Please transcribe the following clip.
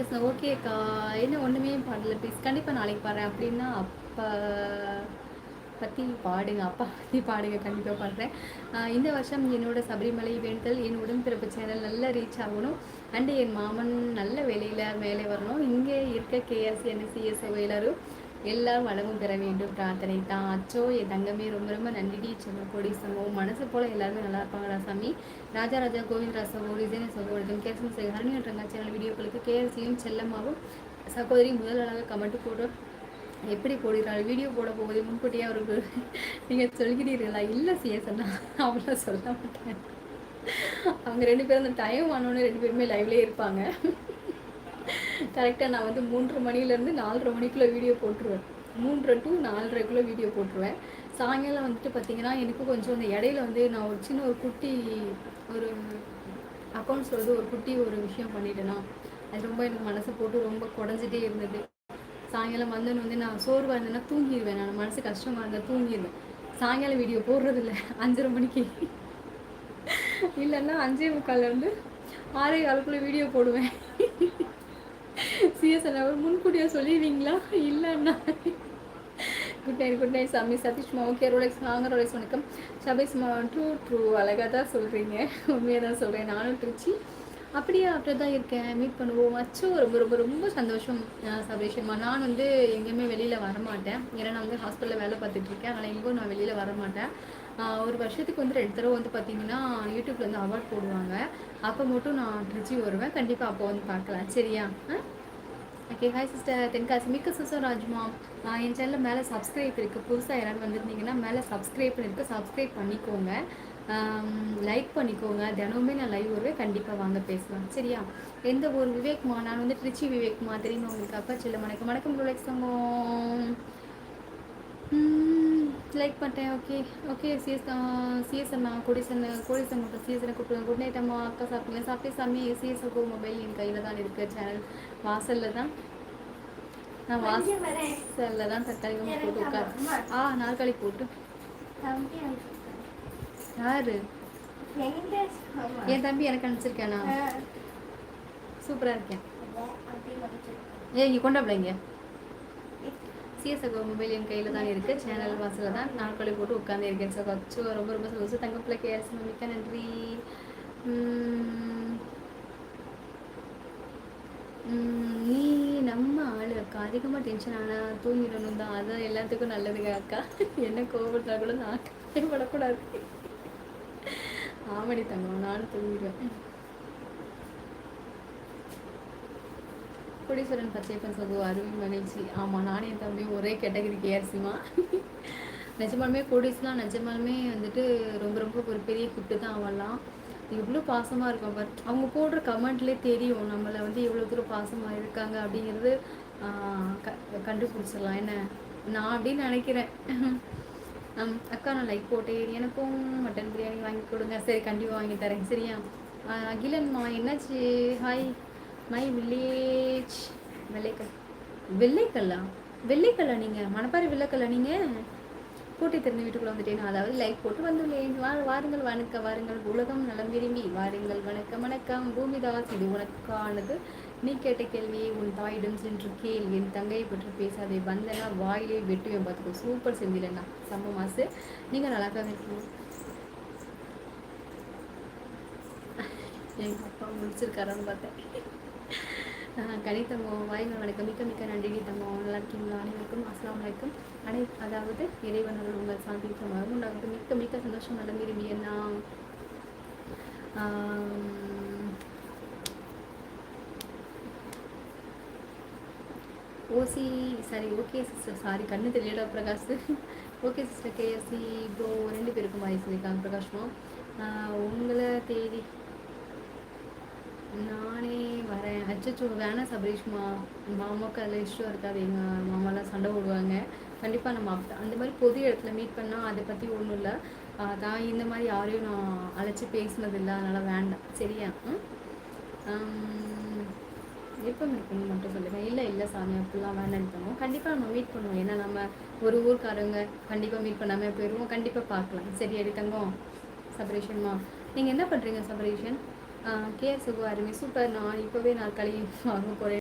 Okay அக்கா. என்ன ஒன்றுமே பாடல ப்ளீஸ் கண்டிப்பாக நாளைக்கு பாடுறேன் அப்படின்னா அப்பா பற்றி பாடுங்க அப்பா பற்றி பாடுங்க கண்டிப்பாக பாடுறேன் இந்த வருஷம் என்னோட சபரிமலை வேண்டுதல் என் உடன்பிறப்பு சேனல் நல்லா ரீச் ஆகணும். அண்டு என் மாமன் நல்ல வேலையில் மேலே வரணும். இங்கே இருக்க கேஎஸ் என்எஸ்சிஎஸ் எல்லோரும் எல்லாரும் வளமும் பெற வேண்டும். பிரார்த்தனை தான். அச்சோ என் தங்கமே ரொம்ப ரொம்ப நன்றிடி. சொல்ல கொடி சம்பவம் மனசு போல எல்லாருமே நல்லா இருப்பாங்களா சாமி? ராஜா ராஜா கோவிந்த் சகோ ரிசேன சகோதரன் கேசன் சேகர் ஹரணியன் சேனல் வீடியோக்களுக்கு கேஎல்சியும் செல்லமாவும் சகோதரி முதலாளாக கமெண்ட் போட்டு எப்படி போடுகிறாள்? வீடியோ போட போகுது முன்கூட்டியே அவருக்கு நீங்கள் சொல்கிறீர்களா? இல்லை சிஎஸ்ண்ணா அவ்வளோ சொல்ல மாட்டேன். அவங்க ரெண்டு பேரும் அந்த டைம் ஆனோன்னு ரெண்டு பேருமே லைவ்லேயே இருப்பாங்க. கரெக்டாக நான் வந்து மூன்று மணிலேருந்து நாலரை மணிக்குள்ளே வீடியோ போட்டுருவேன். மூன்றரை டு நாலரைக்குள்ளே வீடியோ போட்டுருவேன். சாயங்காலம் வந்துட்டு பார்த்தீங்கன்னா எனக்கு கொஞ்சம் அந்த இடையில வந்து நான் ஒரு சின்ன ஒரு குட்டி ஒரு அக்கௌண்ட்ஸ் வந்து ஒரு குட்டி ஒரு விஷயம் பண்ணிட்டேன்னா அது ரொம்ப எனக்கு மனசை போட்டு ரொம்ப குடஞ்சிட்டே இருந்தது. சாயங்காலம் வந்தோன்னு வந்து நான் சோர்வாக இருந்தேன்னா தூங்கிடுவேன் நான். மனசு கஷ்டமாக இருந்தால் தூங்கிடுவேன் சாயங்காலம் வீடியோ போடுறதில்ல. அஞ்சரை மணிக்கு. இல்லைன்னா அஞ்சே முக்கால்லேருந்து ஆறே காலக்குள்ளே வீடியோ போடுவேன். சிஎஸ்என் அவர் முன்கூட்டியாக சொல்லிடுவீங்களா? இல்லைண்ணா குட் நைட் குட் நைட் சாமி. சதீஷ்மா ஓகே ரோலெக்ஸ் நாங்கள் ரோலெக்ஸ் வணக்கம். சபீஷ்மா ட்ரூ ட்ரூ அழகாக தான் சொல்கிறீங்க உண்மையாக தான் சொல்கிறேன் நானும் திருச்சி. அப்படியே அப்படி தான் இருக்கேன். மீட் பண்ணுவோம். அச்சோ ரொம்ப ரொம்ப ரொம்ப சந்தோஷம் சபேஷன்மா நான் வந்து எங்கேயுமே வெளியில் வரமாட்டேன். ஏன்னா நான் வந்து ஹாஸ்பிட்டலில் வேலை பார்த்துட்டு இருக்கேன். அதனால் எங்கேயும் நான் வெளியில் வரமாட்டேன். ஒரு வருஷத்துக்கு வந்து ரெண்டு தடவை வந்து பார்த்தீங்கன்னா யூடியூப்ல வந்து அவார்ட் போடுவாங்க. அப்போ மட்டும் நான் திருச்சி வருவேன். கண்டிப்பாக அப்போ வந்து பார்க்கலாம். சரியா? ஓகே ஹாய் சிஸ்டர் தென்காசி மிக்க சுசம் ராஜ்மா என் சேனலில் மேலே சப்ஸ்கிரைப் இருக்குது புதுசாக யாராவது வந்திருந்தீங்கன்னா மேலே சப்ஸ்கிரைப் இருக்குது சப்ஸ்கிரைப் பண்ணிக்கோங்க. லைக் பண்ணிக்கோங்க. தினமுமே நான் லைவ் வருவேன். கண்டிப்பாக வாங்க பேசலாம். சரியா? எந்த ஒரு விவேக்மா. நான் வந்து திருச்சி விவேக்மா. தெரியுமா உங்களுக்கு? அப்பா செல்ல வணக்கம். வணக்கம் ரோலெக்ஸ் லைக் பண்ணிட்டேன் ஓகே ஓகே சிஎஸ் சிஎஸ் அண்ணா கோடிசன் கோடிசன் மட்டும் சிஎஸ் அண்ணா கூப்பிடுவேன் குட் நைட் அம்மா அக்கா சாப்பிட்டீங்க சாப்பிட்டே சாமி சிஎஸ் கோ மொபைல் என் கையில் தான் இருக்குது சேனல் வாசலில் தான். நான் வாசலில் தான் தக்காளி போட்டு உட்கார். ஆ நாற்காலி போட்டு. யாரு? என் தம்பி எனக்கு அனுப்பிச்சிருக்கேன் சூப்பராக இருக்கேன். ஏ இங்கே கொண்டாப்பில இங்கே. சிஎஸ்ஓ மொபைல் என் கையில் தான் இருக்குது சேனல் வாசலில் தான் நாட்களை போட்டு உட்காந்து இருக்கேன் ஸோ அச்சு ரொம்ப ரொம்ப சந்தோஷம். தங்கப்பிள்ளை கேஎஸ் மிக்க நன்றி. நீ நம்ம ஆளு அக்கா. அதிகமாக டென்ஷன் ஆனால் தூங்கிடணும் தான். அதான் எல்லாத்துக்கும் நல்லதுங்க அக்கா. என்ன கோபப்பட்டா கூட நான் படக்கூடாது ஆமடி தங்கம் நானும் தூங்கிடுவேன். கோடீஸ்வரன் பச்சையப்பன் சகு அருவி மகிழ்ச்சி ஆமாம் நானே என் தம்பியும் ஒரே கேட்டகரி கேஆர்சிமா நிஜமாலுமே கோடீஸ்லாம் நிஜமாலுமே வந்துட்டு ரொம்ப ரொம்ப ஒரு பெரிய குட்டு தான் அவெல்லாம். எவ்வளோ பாசமாக இருக்கும் பட் அவங்க போடுற கமெண்ட்லேயே தெரியும் நம்மளை வந்து எவ்வளோ தூரம் பாசமாக இருக்காங்க அப்படிங்கிறது. க கண்டுபிடிச்சிடலாம். என்ன? நான் அப்படின்னு நினைக்கிறேன். அக்கா நான் லைக் போட்டேன். எனக்கும் மட்டன் பிரியாணி வாங்கி கொடுங்க. சரி கண்டிப்பாக வாங்கி தரேன். சரியா? அகிலன்மா என்னாச்சு? Hi my village Vellaikkal. வெள்ளைக்கல்லா? வெள்ளைக்கல்லா நீங்கள் மணப்பாறை வெள்ளைக்கல்லா நீங்கள் கூட்டி திறந்து வீட்டுக்குள்ள வந்துட்டேன்? அதாவது லைக் போட்டு வந்துள்ளேன் வா வாருங்கள் வணக்க வாருங்கள். உலகம் நலம் விரும்பி வாருங்கள். வணக்கம் வணக்கம். பூமிதாஸ் இது உனக்கானது. நீ கேட்ட கேள்வியை உன் தாயிடம் சென்று கேள். என் தங்கையை பற்றி பேசாதே. வந்தனா வாயிலே வெட்டுவேன் பார்த்துக்கோ. சூப்பர் செந்திலண்ணா. சம்ப மாசு. நீங்கள் தான் இருக்கணும் எங்கள் அப்பா முடிச்சிருக்காரான்னு பார்த்தேன். கணித்தங்கம் வாய்கள் வணக்கம். மிக்க மிக்க நன்றி தங்கம் நல்லா இருக்கீங்களா? அனைவருக்கும் அஸ்லாம் வலைக்கும். அனை அதாவது இறைவனர்கள் உங்கள் சாந்தி உண்டாகட்டும். மிக்க மிக்க சந்தோஷம் நல்ல விரும்பியன்னா ஓசி சாரி ஓகே சிஸ்டர் சாரி கண்ணு தெரியலடா Prakash. Okay sister KSC bro ரெண்டு பேருக்கும் வாய்ஸ் இருக்காங்க பிரகாஷ்மா உங்களை தேதி நானே வரேன். ஹச்சோ வேணாம் சபரீஷ்மா. மாமாவுக்கு அதில் இஷ்டம் இருக்காது எங்கள் மாமாலாம் சண்டை போடுவாங்க. கண்டிப்பாக நம்ம அந்த மாதிரி பொது இடத்துல மீட் பண்ணால் அதை பற்றி ஒன்றும் இல்லை. தான் இந்த மாதிரி யாரையும் நான் அழைச்சி பேசினதில்லை. அதனால் வேண்டாம். சரியா? எப்போ மீட் பண்ணி மட்டும் சொல்லுங்கள் இல்லை இல்லை சாமி அப்படிலாம் வேண்டாம் கண்டிப்பாக நம்ம மீட் பண்ணுவோம். ஏன்னா நம்ம ஒரு ஊருக்காரங்க கண்டிப்பாக மீட் பண்ணாமல் போயிடுவோம். கண்டிப்பாக பார்க்கலாம். சரி எடுத்தங்கோ சபரேஷன்மா. நீங்கள் என்ன பண்ணுறீங்க சபரேஷன்? KS Sukhu super. நான் இப்போவே நான் வாங்க போகிறேன்